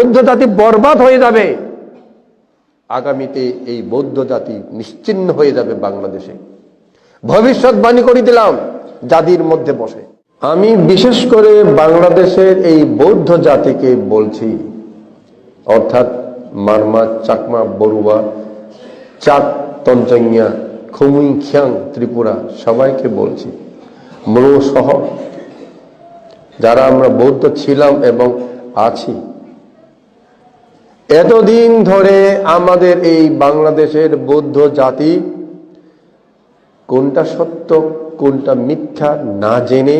বৌদ্ধ জাতি বরবাদ হয়ে যাবে। আগামীতে এই বৌদ্ধ জাতি নিশ্চিন্ন হয়ে যাবে বাংলাদেশে। ভবিষ্যৎবাণী করে দিলাম, জাতির মধ্যে বসে। আমি বিশেষ করে বাংলাদেশের এই বৌদ্ধ জাতিকে বলছি, অর্থাৎ মারমা, চাকমা, বড়ুয়া, চাক, তঞ্চঙ্গিয়া, খুমুই, খিয়াং, ত্রিপুরা, সবাইকে বলছি মূল সহ যারা আমরা বৌদ্ধ ছিলাম এবং আছি এতদিন ধরে আমাদের এই বাংলাদেশের বৌদ্ধ জাতি কোনটা সত্য, কোনটা মিথ্যা না জেনে,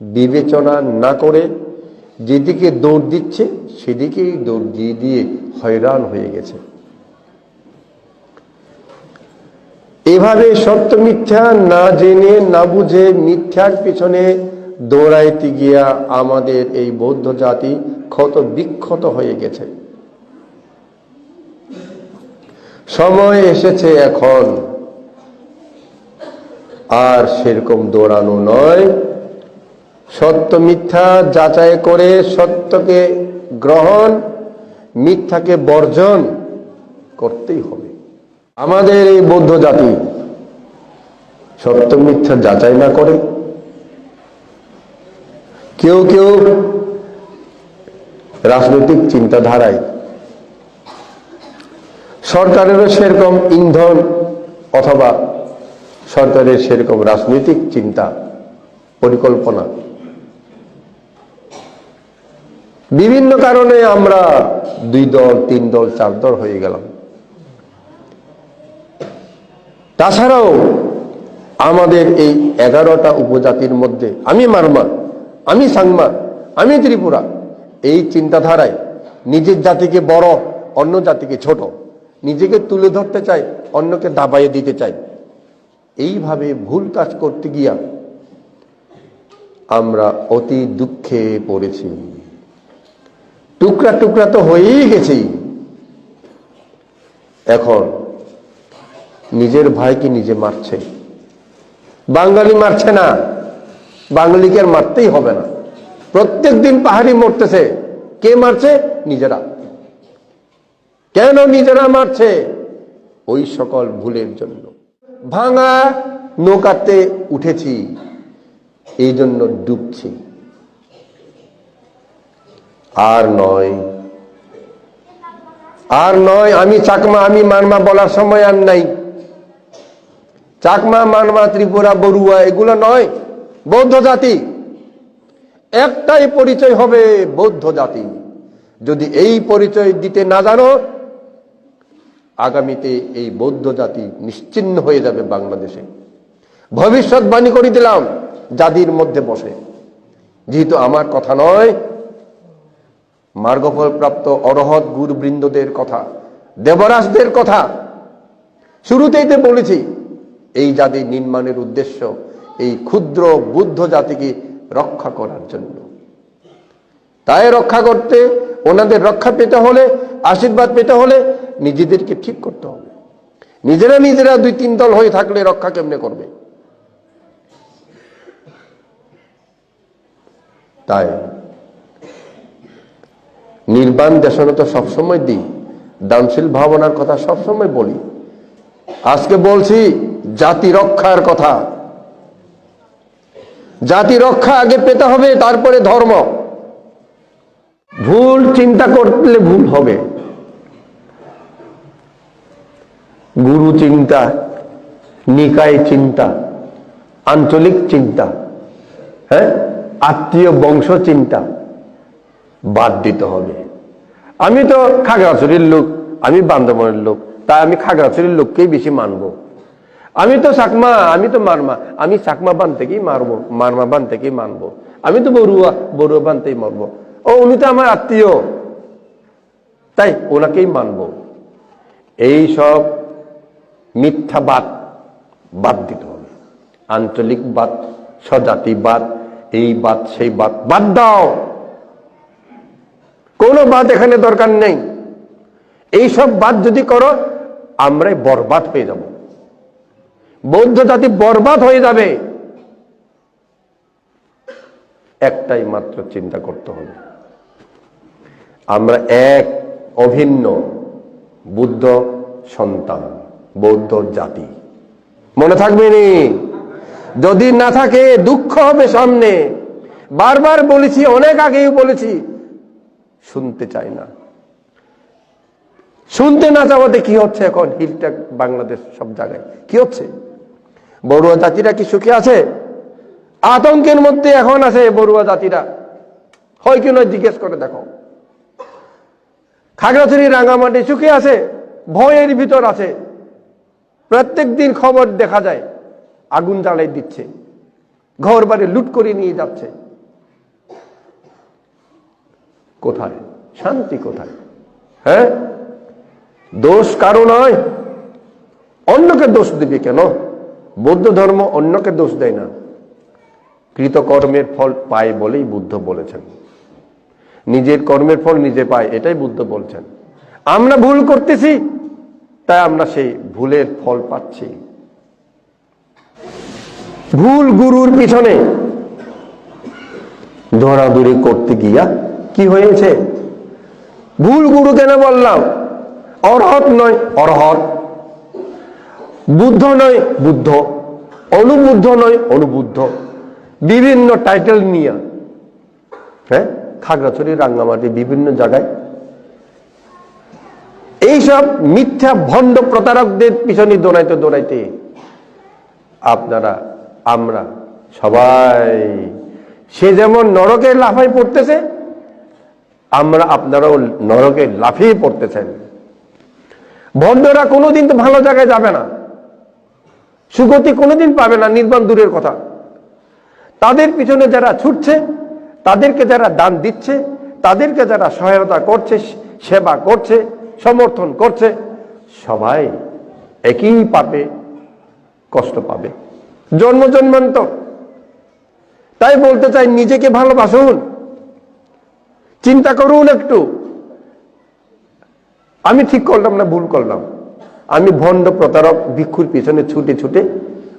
বিবেচনা না করে যেদিকে দৌড় দিচ্ছে, সেদিকেই দৌড় দিয়ে দিয়ে হয়রান হয়ে গেছে। এভাবে সত্য, মিথ্যা না জেনে, না বুঝে মিথ্যার পিছনে দৌড়াইতে গিয়া আমাদের এই বৌদ্ধ জাতি ক্ষত বিক্ষত হয়ে গেছে। সময় এসেছে এখন। আর সেরকম দৌড়ানো নয়। সত্য মিথ্যা যাচাই করে সত্যকে গ্রহণ, মিথ্যাকে বর্জন করতেই হবে। আমাদের এই বৌদ্ধ জাতি সত্য মিথ্যা যাচাই না করে। কেউ কেউ রাজনৈতিক চিন্তাধারায় সরকারেরও সেরকম ইন্ধন অথবা সরকারের সেরকম রাজনৈতিক চিন্তা, পরিকল্পনা। বিভিন্ন কারণে আমরা দুই দল, তিন দল, চার দল হয়ে গেলাম। তাছাড়াও আমাদের এই এগারোটা উপজাতির মধ্যে, আমি মারমা, আমি সাংমা, আমি ত্রিপুরা, এই চিন্তাধারায় নিজের জাতিকে বড়, অন্য জাতিকে ছোট। নিজেকে তুলে ধরতে চাই অন্যকে দাবাইয়ে দিতে চাই এইভাবে ভুল কাজ করতে গিয়া আমরা অতি দুঃখে পড়েছি। টুকরা টুকরা তো হয়েই গেছি। এখন নিজের ভাইকে নিজে মারছে। বাঙালি মারছে না। বাঙালিকে আর মারতেই হবে না। প্রত্যেক দিন পাহাড়ি মরতেছে। কে মারছে? নিজেরা। কেন নিজেরা মারছে? ওই সকল ভুলের জন্য। ভাঙা নৌকাতে উঠেছি, এই জন্য ডুবছি। আর নয় আর নয়, আমি চাকমা, আমি মানমা বলার সময় আর নাই। চাকমা মানমা ত্রিপুরা, বড়ুয়া, এগুলো নয়, বৌদ্ধ জাতি। একটাই পরিচয় হবে বৌদ্ধ জাতি। যদি এই পরিচয় দিতে না জানো আগামীতে এই বৌদ্ধ জাতি নিশ্চিন্ন হয়ে যাবে বাংলাদেশে। ভবিষ্যৎবাণী করে দিলাম, জাতির মধ্যে বসে। যেহেতু আমার কথা নয় মার্গফল প্রাপ্ত অরহৎ গুরুবৃন্দদের কথা, দেবরাজদের কথা, শুরুতেই তো বলেছি, এই জাতি নির্মাণের উদ্দেশ্য এই ক্ষুদ্র বুদ্ধ জাতিকে রক্ষা করার জন্য। তাই রক্ষা করতে, ওনাদের রক্ষা পেতে হলে, আশীর্বাদ পেতে হলে নিজেদেরকে ঠিক করতে হবে। নিজেরা নিজেরা দুই তিন দল হয়ে থাকলে রক্ষা কেমনে করবে? তাই নির্বাণ দেশনে তো সবসময় দিই। দানশীল ভাবনার কথা সবসময় বলি। আজকে বলছি, জাতি রক্ষার কথা। জাতি রক্ষা আগে পেতে হবে, তারপরে ধর্ম। ভুল চিন্তা করলে ভুল হবে। গুরু চিন্তা, নিকায় চিন্তা, আঞ্চলিক চিন্তা হ্যাঁ? আত্মীয় বংশ চিন্তা, বাদ দিতে হবে। আমি তো খাগড়াছড়ির লোক, আমি বান্দরবনের লোক, তাই আমি খাগড়াছড়ির লোককেই বেশি মানবো। আমি তো চাকমা, আমি তো মারমা, আমি চাকমা বান থেকেই মারবো, মারমা বান থেকেই মানবো। আমি তো বড়ুয়া বড়ুয়া বান থেকেই মারবো। ও, উনি তো আমার আত্মীয়। তাই ওনাকেই মানবো। এই সব মিথ্যাবাদ বাদ দিতে হবে। আঞ্চলিক বাদ স্বজাতিবাদ এই বাদ, সেই বাদ বাদ দাও। কোনো বাদ এখানে দরকার নেই। এই সব বাদ যদি করো, আমরাই বরবাদ হয়ে যাব। বৌদ্ধ জাতি বরবাদ হয়ে যাবে। একটাই মাত্র চিন্তা করতে হবে। আমরা এক অভিন্ন বুদ্ধ সন্তান। বৌদ্ধ জাতি। মনে থাকবে নি? যদি না থাকে, দুঃখ হবে সামনে। বারবার বলেছি, অনেক আগেই বলেছি, শুনতে চাই না। শুনতে না চাওয়াতে কি হচ্ছে এখন হিলটেক বাংলাদেশ সব জায়গায়? কি হচ্ছে? বড়ুয়া জাতিরা কি সুখে আছে? আতঙ্কের মধ্যে এখন আছে বড়ুয়া জাতিরা। হয় কি নয়, জিজ্ঞেস করে দেখো। খাগড়াছড়ি, রাঙ্গামাটি সুখে আছে, ভয়ের ভিতর আছে। প্রত্যেক দিন খবর দেখা যায়, আগুন জ্বালাই দিচ্ছে ঘর বাড়ি লুট করে নিয়ে যাচ্ছে। কোথায়? শান্তি কোথায়? হ্যাঁ? দোষ কারও নয়। অন্যকে দোষ দিবে কেন? বৌদ্ধ ধর্ম অন্যকে দোষ দেয় না। কৃতকর্মের ফল পায় বলেই বুদ্ধ বলেছেন। নিজের কর্মের ফল নিজে পায়, এটাই বুদ্ধ বলছেন। আমরা ভুল করতেছি তাই আমরা সেই ভুলের ফল পাচ্ছি। ভুল গুরুর পিছনে দৌড়াদৌড়ি করতে গিয়া কি হয়েছে? ভুল গুরু কেন বললাম, অরহত নয়, অরহত। বুদ্ধ নয়, বুদ্ধ। অনুবুদ্ধ নয়, অনুবুদ্ধ। বিভিন্ন টাইটেল নিয়ে হ্যাঁ? খাগড়াছড়ি, রাঙ্গামাটি, বিভিন্ন জায়গায় এইসব মিথ্যা ভণ্ড প্রতারকদের পিছনে দৌড়াইতে দৌড়াইতে আপনারা, আমরা সবাই, সে যেমন নরকে লাফাই পড়তেছে, আমরা আপনারাও নরকে লাফিয়ে পড়তেছেন। ভণ্ডরা কোনোদিন তো ভালো জায়গায় যাবে না। সুগতি কোনোদিন পাবে না, নির্বাণ দূরের কথা। তাদের পিছনে যারা ছুটছে, তাদেরকে যারা দান দিচ্ছে, তাদেরকে যারা সহায়তা করছে, সেবা করছে সমর্থন করছে, সবাই একই পাবে কষ্ট পাবে। জন্ম জন্মান্তর। তাই বলতে চাই, নিজেকে ভালোবাসুন। চিন্তা করুন একটু। আমি ঠিক করলাম না ভুল করলাম? আমি ভণ্ড প্রতারক, ভিক্ষুর পিছনে ছুটে ছুটে,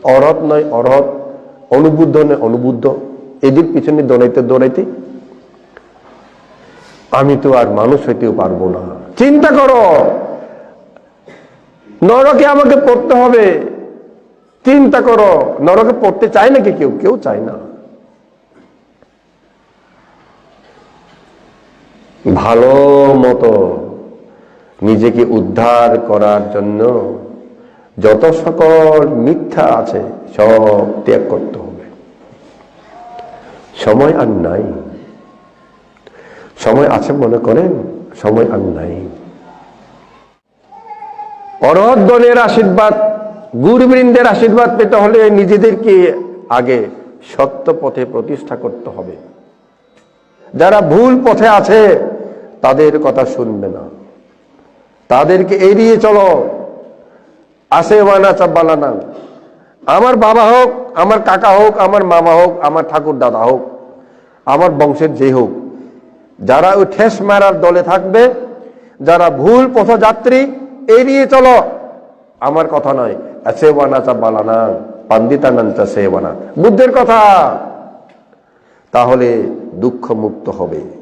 অরহত নয় অরহত, অনুবুদ্ধ নয় অনুবুদ্ধ, এদের পিছনে দৌড়াইতে দৌড়াইতে। আমি তো আর মানুষ হইতেও পারব না। চিন্তা করো। নরকে আমাকে পড়তে হবে। চিন্তা করো। নরকে পড়তে চায় নাকি কেউ? কেউ চায় না। ভালো মতো নিজেকে উদ্ধার করার জন্য যত সকল মিথ্যা আছে, সব ত্যাগ করতে হবে। সময় আর নাই। সময় আছে মনে করেন? সময় আর নাই। অরহত দলের আশীর্বাদ, গুরুবৃন্দের আশীর্বাদ পেতে হলে নিজেদেরকে আগে সত্য পথে প্রতিষ্ঠা করতে হবে। যারা ভুল পথে আছে, তাদের কথা শুনবে না। তাদেরকে এড়িয়ে চলো। আসে ওয়ানা চাব্বালানা আমার বাবা হোক, আমার কাকা হোক, আমার মামা হোক, আমার ঠাকুর দাদা হোক, আমার বংশের যে হোক যারা ওই ঠেস মারার দলে থাকবে, যারা ভুল পথযাত্রী এড়িয়ে চলো। আমার কথা নয় সেবানা চা চাব্বালানা পান্দিতানান্তা সেবানা বুদ্ধের কথা। তাহলে দুঃখ মুক্ত হবে।